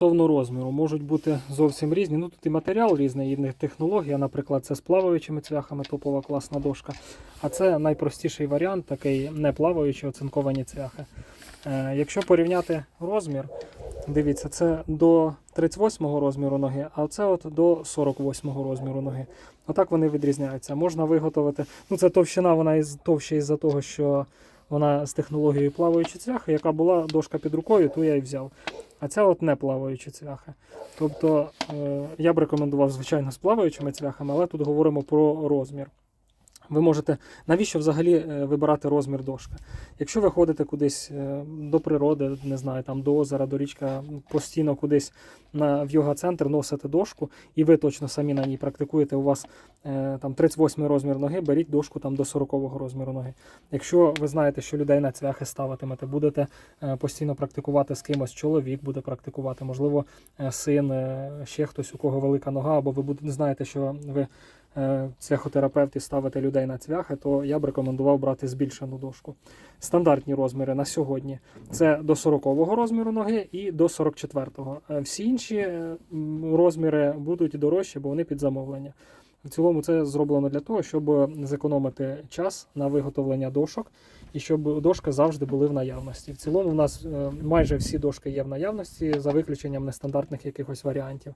Стосовно розміру можуть бути зовсім різні. Ну тут і матеріал різний, і технологія. Наприклад, це з плаваючими цвяхами, топова класна дошка. А це найпростіший варіант, такий не плаваючі оцинковані цвяхи. Е, якщо порівняти розмір, дивіться, це до 38 розміру ноги, а це от до 48 розміру ноги. Отак вони відрізняються. Можна виготовити. Ну, це товщина, вона із товща із-за того, що вона з технологією плаваючі цвяхи, яка була дошка під рукою, ту я і взяв. А це от не плаваючі цвяхи. Тобто е, я б рекомендував, звичайно, з плаваючими цвяхами, але тут говоримо про розмір. Ви можете, навіщо взагалі е, вибирати розмір дошки? Якщо ви ходите кудись е, до природи, не знаю, там до озера, до річка, постійно кудись на, в йога-центр носите дошку, і ви точно самі на ній практикуєте, у вас е, там 38 розмір ноги, беріть дошку там до 40 розміру ноги. Якщо ви знаєте, що людей на цвяхи ставитимете, будете постійно практикувати з кимось, чоловік буде практикувати, можливо, син, ще хтось, у кого велика нога, або ви знаєте, що ви е, цвяхотерапевт і ставите людей на цвяхи, то я б рекомендував брати збільшену дошку. Стандартні розміри на сьогодні це до 40-го розміру ноги і до 44-го. Е, Всі інші е, розміри будуть дорожчі, бо вони під замовлення. В цілому це зроблено для того, щоб зекономити час на виготовлення дошок і щоб дошки завжди були в наявності. В цілому, у нас е, майже всі дошки є в наявності, за виключенням нестандартних якихось варіантів.